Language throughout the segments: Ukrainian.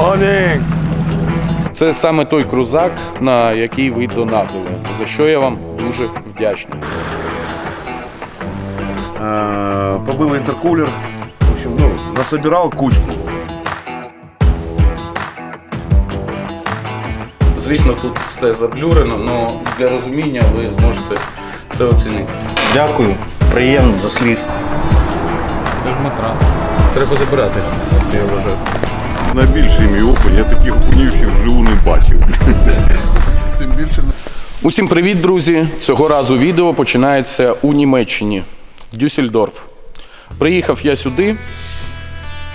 Morning! Це саме той крузак, на який ви донатили, за що я вам дуже вдячний. Э, Побыл интеркулер. В общем, ну, насобирал кучку. Звісно, тут все заблюрено, але для розуміння ви зможете це оцінити. Дякую, приємно до сліз. Це ж матрас. Треба забирати, я вважаю. Найбільший мій окунь, я таких окунів ще вживу не бачив. Тим більше Усім привіт, друзі! Цього разу відео починається у Німеччині, Дюссельдорф. Приїхав я сюди,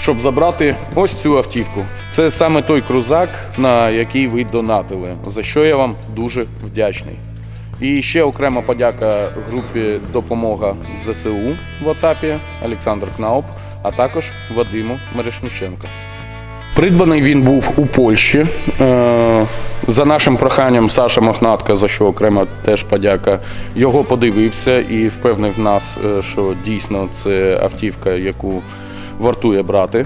щоб забрати ось цю автівку. Це саме той крузак, на який ви донатили, за що я вам дуже вдячний. І ще окрема подяка групі Допомога ЗСУ в WhatsApp Олександр Кнауп, а також Вадиму Мерешніченко. Придбаний він був у Польщі. Е, За нашим проханням Саша Мохнатка, за що окремо теж подяка, його подивився і впевнив нас, е, що дійсно це автівка, яку вартує брати.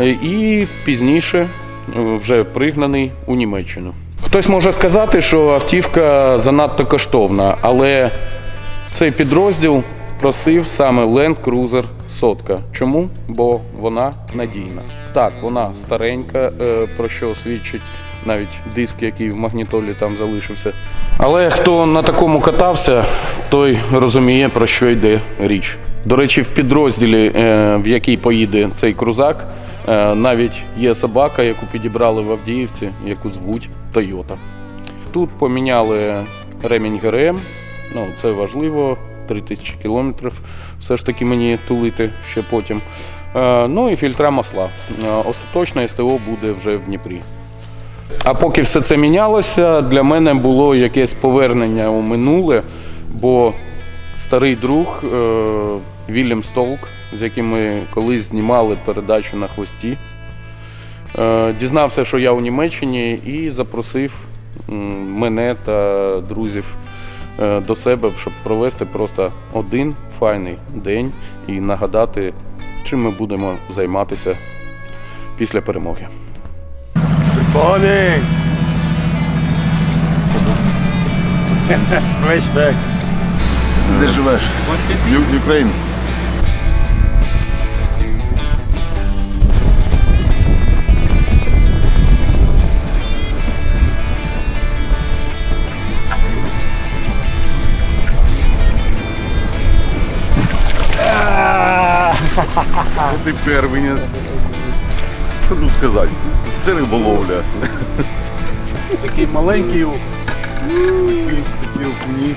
Е, І пізніше вже пригнаний у Німеччину. Хтось може сказати, що автівка занадто коштовна, але цей підрозділ просив саме Land Cruiser сотка. Чому? Бо вона надійна. Так, вона старенька, е, про що свідчить навіть диск, який в магнітолі там залишився. Але хто на такому катався, той розуміє, про що йде річ. До речі, в підрозділі, е, в який поїде цей крузак, е, навіть є собака, яку підібрали в Авдіївці, яку звуть Тойота. Тут поміняли ремінь ГРМ, ну це важливо, 3000 кілометрів все ж таки мені тулити ще потім. Е, Ну і фільтра масла. Е, Остаточне СТО буде вже в Дніпрі. А поки все це мінялося, для мене було якесь повернення у минуле, бо старий друг е, Вільям Столк, з яким ми колись знімали передачу на хвості, дізнався, що я у Німеччині, і запросив мене та друзів до себе, щоб провести просто один файний день і нагадати, чим ми будемо займатися після перемоги. Flashback. Де живеш? Ю- Україн. Ти первенець. Що тут сказати? Це риболовля. Такий маленький Такі окуні.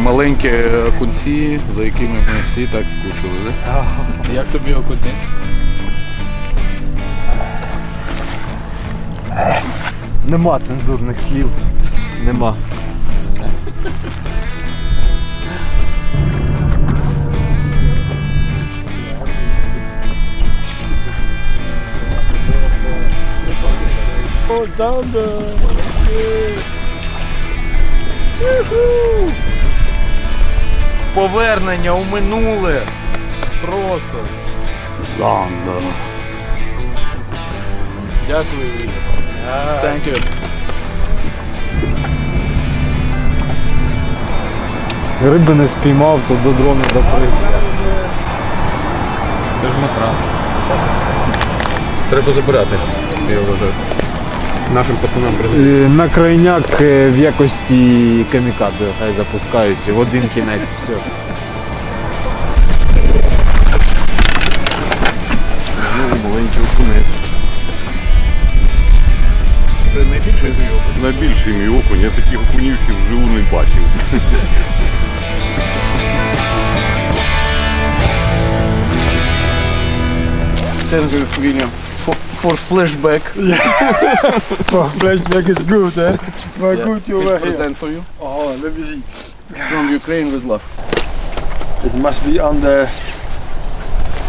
маленькі окунці, за якими ми всі так скучили. Да? Як тобі окунець? Нема цензурних слів. Нема. Zander! Повернення у минуле. Просто. Занда. Дякую. Thank you. Риби не спіймав, то до дрону доприв. Це ж матрас. Треба забирати, я вважаю. Нашим пацанам привезти. Е, На крайняк е, в якості камікадзе хай запускають в один кінець все. Маленький окунець. Це найбільший твій опит. Найбільший мій окунь, я таких окунів ще вживу не бачив. Thank you, William. For, for flashback. Flashback is good, eh? Well, good you were It's here. present for you. Oh, let me see. From Ukraine with love. It must be on the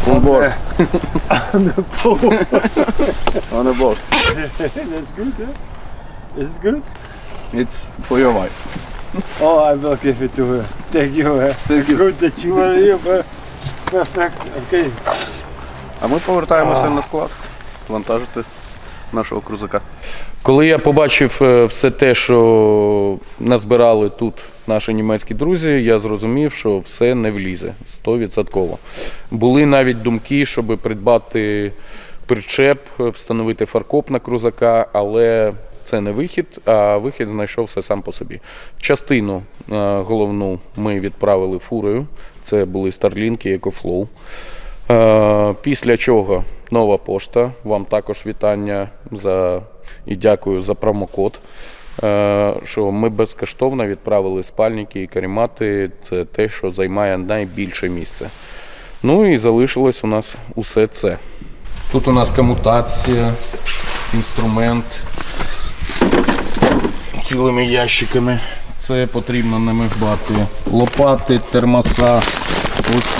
On board. on the pole. On the board. That's good, eh? Is it good? It's for your wife. Oh, I will give it to her. Thank you. Eh? Thank you. Good that you were here. eh? Perfect. Okay. А ми повертаємося на склад. Вантажити нашого крузака. Коли я побачив е, все те, що назбирали тут наші німецькі друзі, я зрозумів, що все не влізе 100%. Були навіть думки, щоб придбати причеп, встановити фаркоп на крузака, але це не вихід, а вихід знайшовся сам по собі. Частину е, головну ми відправили фурою. Це були Starlink, EcoFlow. Е, Після чого нова пошта. Вам також вітання за і дякую за промокод. Е, Що ми безкоштовно відправили спальники і карімати. Це те, що займає найбільше місце. Ну і залишилось у нас усе це. Тут у нас комутація, інструмент цілими ящиками. Це потрібно намигбати лопати, термоса. Ось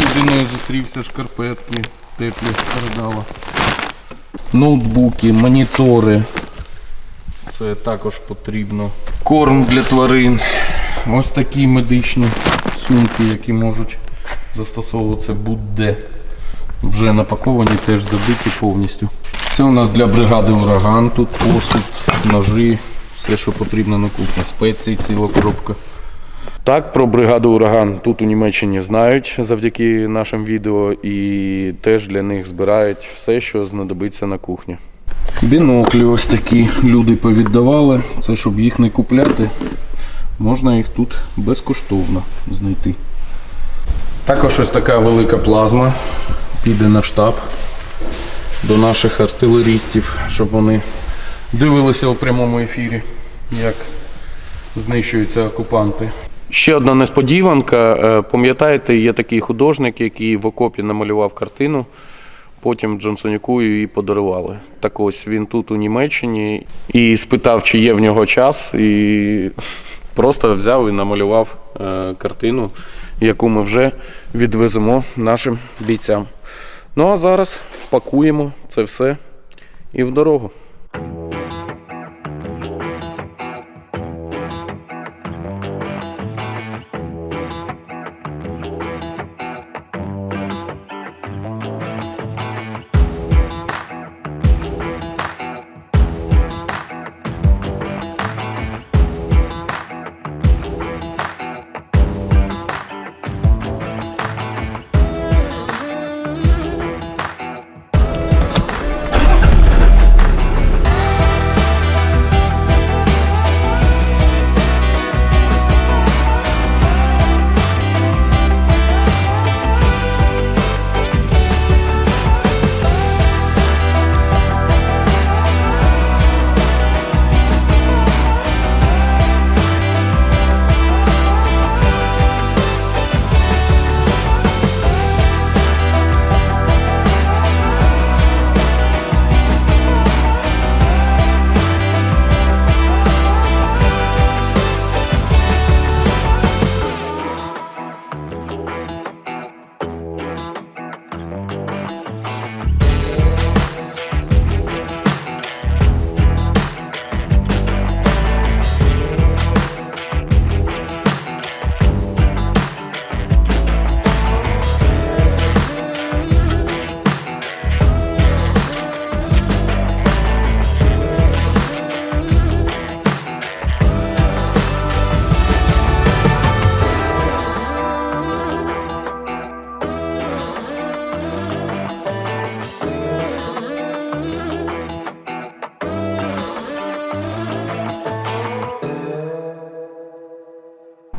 людиною зустрівся шкарпетки, теплі передала. Ноутбуки, монітори. Це також потрібно. Корм для тварин. Ось такі медичні сумки, які можуть застосовуватися будь-де. Вже напаковані, теж забиті повністю. Це у нас для бригади ураган. Тут посуд, ножі, все, що потрібно на кухні. Спеції, ціла коробка. Так, про бригаду ураган тут у Німеччині знають завдяки нашим відео і теж для них збирають все, що знадобиться на кухні. Біноклі ось такі люди повіддавали. Це щоб їх не купляти. Можна їх тут безкоштовно знайти. Також ось така велика плазма піде на штаб до наших артилерістів, щоб вони дивилися у прямому ефірі, як знищуються окупанти. Ще одна несподіванка. Е, Пам'ятаєте, є такий художник, який в окопі намалював картину. Потім Джонсоніку її подарували. Так ось він тут у Німеччині і спитав, чи є в нього час, і просто взяв і намалював е, картину, яку ми вже відвеземо нашим бійцям. Ну а зараз пакуємо це все і в дорогу.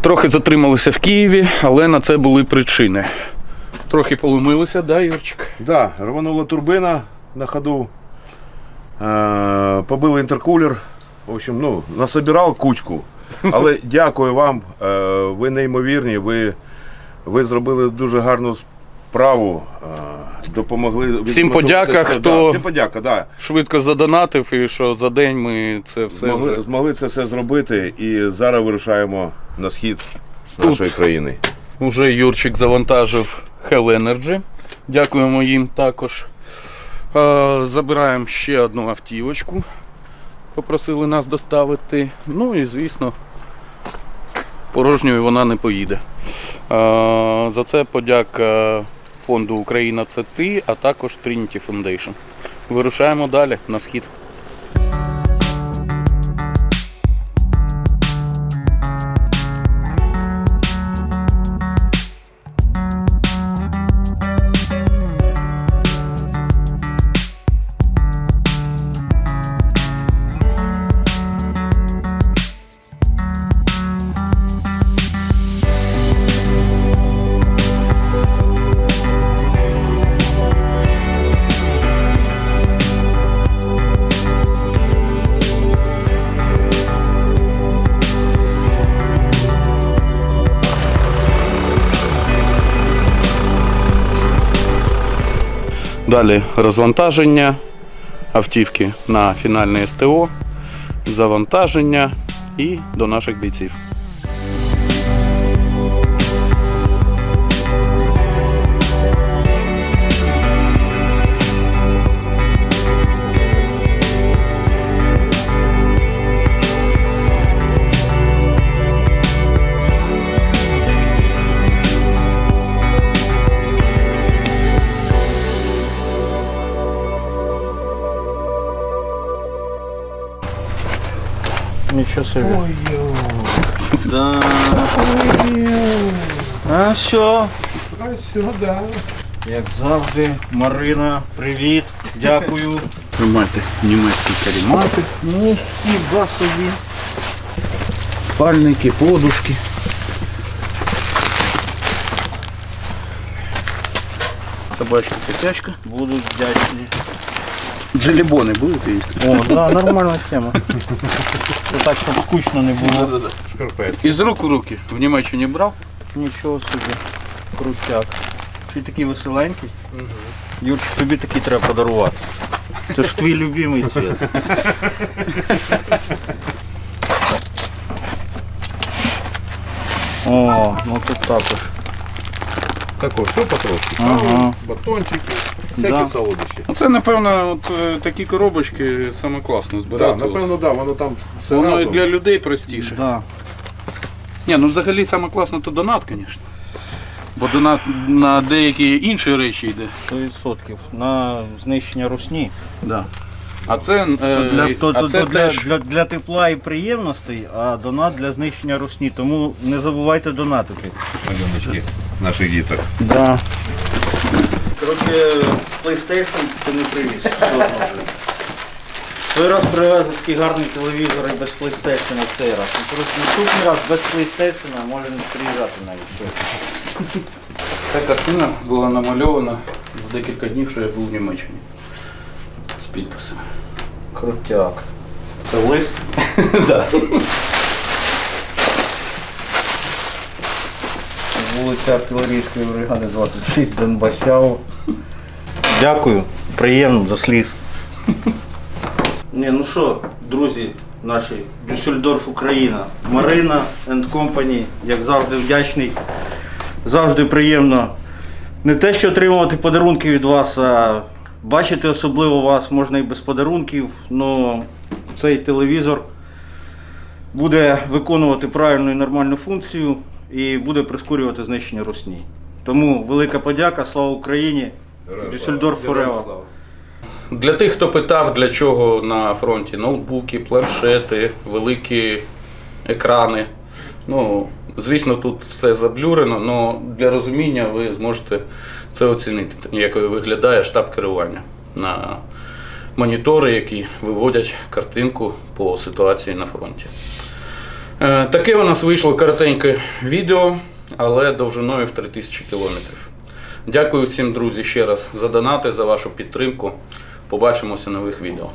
Трохи затрималися в Києві, але на це були причини. Трохи поломилися, да, Юрчик? Да, рванула турбина на ходу. Е, побили інтеркулер. В общем, ну, насобирав кучку. Але дякую вам. Е, ви неймовірні. Ви, ви зробили дуже гарну справу. Е, допомогли. Всім подяка, Да, хто- всім подяка, да. Швидко задонатив, і що за день ми це все. Змогли, змогли це все зробити і зараз вирушаємо на схід нашої країни. Уже Юрчик завантажив Hell Energy. Дякуємо їм також. Забираємо ще одну автівочку. Попросили нас доставити. Ну і звісно, порожньою вона не поїде. За це подяка фонду Україна це ти, а також Trinity Foundation. вирушаємо далі на схід. Далі розвантаження автівки на фінальне СТО, завантаження і до наших бійців. Нічого собі. Ой, да. А що? А сюди. Як завжди, Марина, привіт. Дякую. Тримайте німецькі карімати, Ну, хіба собі. спальники, подушки. Собачка котячка. Буду вдячний. Джелібони будете їсти? О, да, нормальна тема. Це так, щоб скучно не було. Із рук в руки в Німеччині брав. Нічого собі. Крутяк. Ти такий веселенький. Юрчик, тобі такий треба подарувати. Це ж твій любимий цвіт. О, ну тут також. Тако, все потрошки. Ага. Батончики, всякі Да. солодощі. Ну це напевно от, е, такі коробочки саме класно Да, збирати. напевно, да, воно там все Воно і разом. для людей простіше. Да. Ні, ну взагалі саме класно то донат, звісно. Бо донат на деякі інші речі йде. 100% на знищення русні. Да. А це, е, Для, то, а то, це то для, теж для, для тепла і приємностей, а донат для знищення русні. Тому не забувайте донатити. Малюночки наших діток. Да. Коротше, PlayStation ти не привіз. Той раз привезли такий гарний телевізор і без PlayStation в цей раз. Ну, коротше, наступний раз без PlayStation може не приїжджати навіть. Все. ця картина була намальована за декілька днів, що я був в Німеччині. З підписом. Крутяк. Це лист? Вулиця артилерійської бригади 26 Донбасяу. Дякую, приємно до сліз. Ні, ну що, друзі наші, Дюссельдорф Україна, Марина and Company, як завжди вдячний. Завжди приємно. Не те, що отримувати подарунки від вас, а бачити особливо вас можна і без подарунків, але цей телевізор буде виконувати правильну і нормальну функцію і буде прискорювати знищення русні. Тому велика подяка, слава Україні! Дюссельдорф Форева. Для тих, хто питав, для чого на фронті ноутбуки, планшети, великі екрани. Ну, звісно, тут все заблюрено, але для розуміння ви зможете це оцінити, як виглядає штаб керування на монітори, які виводять картинку по ситуації на фронті. Е, Таке у нас вийшло коротеньке відео, але довжиною в 3000 кілометрів. Дякую всім, друзі, ще раз за донати, за вашу підтримку. Побачимося нових відео.